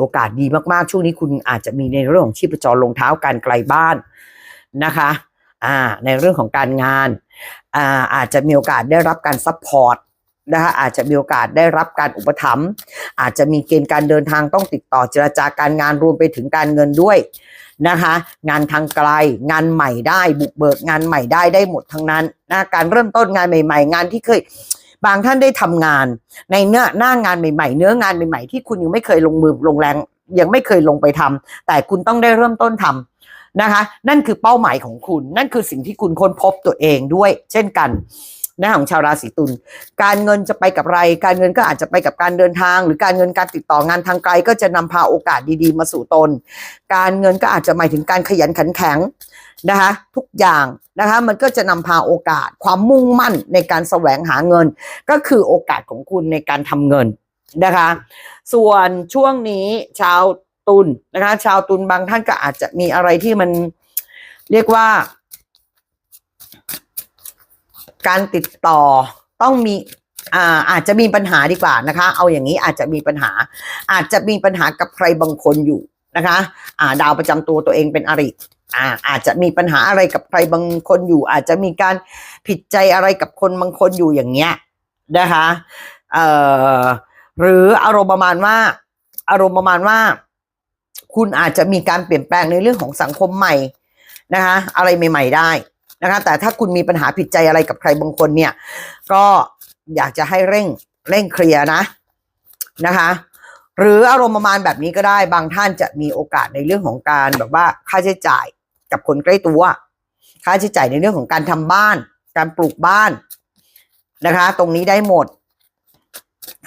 โอกาสดีมากๆ ช่วงนี้คุณอาจจะมีในเรื่องของชีพจรลงเท้าการไกลบ้านนะคะอ่าในเรื่องของการงานอ่าอาจจะมีโอกาสได้รับการซัพพอร์ตนะคะอาจจะมีโอกาสได้รับการอุปถัมภ์อาจจะมีเกณฑ์การเดินทางต้องติดต่อเจรจาการงานรวมไปถึงการเงินด้วยนะคะงานทางไกลงานใหม่ได้บุกเบิกงานใหม่ได้ได้หมดทั้งนั้นนะการเริ่มต้นงานใหม่ ๆ งานที่เคย บางท่านได้ทำงานในเนื้อหน้างานใหม่ ๆ เนื้องานใหม่ๆ ที่คุณยังไม่เคยลงมือลงแรง ยังไม่เคยลงไปทำแต่คุณต้องได้เริ่มต้นทำนะคะ นั่นคือเป้าหมายของคุณ นั่นคือสิ่งที่คุณค้นพบตัวเองด้วย เช่นกัน นะของชาวราศีตุลการเงินจะไปกับไรการเงินก็อาจจะไปกับการเดินทาง หรือการเงินการติดต่องานทางไกล ก็จะนำพาโอกาสดีๆ มาสู่ตน การเงินก็อาจจะหมายถึงการขยันขันแข็งนะคะทุกอย่างนะคะมันก็จะนำพาโอกาสความมุ่งมั่นในการแสวงหาเงิน ก็คือโอกาสของคุณในการทำเงินนะคะ ส่วนช่วงนี้ชาวตุลนะคะ ชาวตุลบางท่านก็อาจจะมีอะไรที่มันเรียกว่า การติดต่อต้องมีอ่าอาจจะมีปัญหาดีกว่านะคะ เอาอย่างนี้อาจจะมีปัญหา อาจจะมีปัญหากับใครบางคนอยู่นะคะอ่าดาวประจำตัวตัวเองเป็นอริอ่าอาจจะมีปัญหาอะไรกับใครบางคนอยู่ อาจจะมีการผิดใจอะไรกับคนบางคนอยู่อย่างเงี้ยนะคะเอ่อหรืออารมณ์ประมาณว่า อารมณ์ประมาณว่า คุณอาจจะมีการเปลี่ยนแปลงในเรื่องของสังคมใหม่นะคะ อะไรใหม่ ๆ ได้ นะคะ แต่ถ้าคุณมีปัญหาผิดใจอะไรกับใครบางคนเนี่ย ก็อยากจะให้เร่งเร่งเคลียร์นะนะคะ หรืออารมณ์ประมาณแบบนี้ก็ได้บางท่านจะมีโอกาสในเรื่องของการแบบว่าค่าใช้จ่ายกับคนใกล้ตัว ค่าใช้จ่ายในเรื่องของการทำบ้าน การปลูกบ้านนะคะ ตรงนี้ได้หมด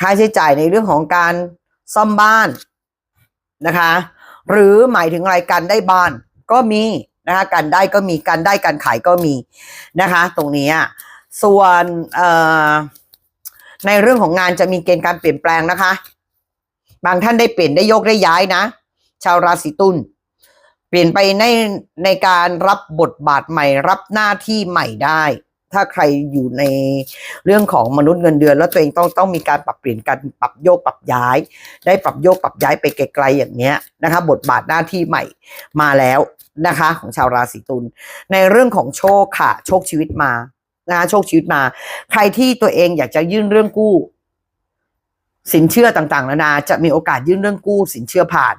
ค่าใช้จ่ายในเรื่องของการซ่อมบ้านนะคะ หรือหมายถึงอะไรการได้บ้านก็มี นะคะการได้ก็มีการได้การขายก็มีนะคะ ตรงนี้อะส่วนในเรื่องของงานจะมีเกณฑ์การเปลี่ยนแปลงนะคะ บางท่านได้เปลี่ยนได้โยกได้ย้ายนะ ชาวราศีตุลเปลี่ยนไปในในการรับบทบาทใหม่ รับหน้าที่ใหม่ได้ ถ้าใครอยู่ในเรื่องของมนุษย์เงินเดือน แล้วตัวเองต้องต้องมีการปรับเปลี่ยนการปรับโยกปรับย้าย ได้ปรับโยกปรับย้ายไปไกลๆอย่างเนี้ยนะคะ บทบาทหน้าที่ใหม่มาแล้ว นะคะ ของชาวราศีตุลในเรื่องของโชคค่ะ โชคชีวิตมานะโชคชีวิตมา ใครที่ตัวเองอยากจะยื่นเรื่องกู้ สินเชื่อต่างๆนานาจะมีโอกาสยื่นเรื่องกู้ สินเชื่อผ่าน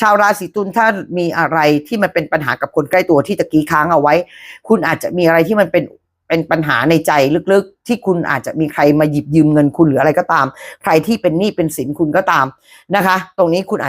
ชาวราศีตุลถ้ามีอะไรที่มันเป็นปัญหากับคนใกล้ตัวที่ตะกี้ค้างเอาไว้ คุณอาจจะมีอะไรที่มันเป็นเป็นปัญหาในใจลึกๆ ที่คุณอาจจะมีใครมาหยิบยืมเงินคุณหรืออะไรก็ตาม ใครที่เป็นหนี้เป็นสินคุณก็ตามนะคะ ตรงนี้คุณอาจจะ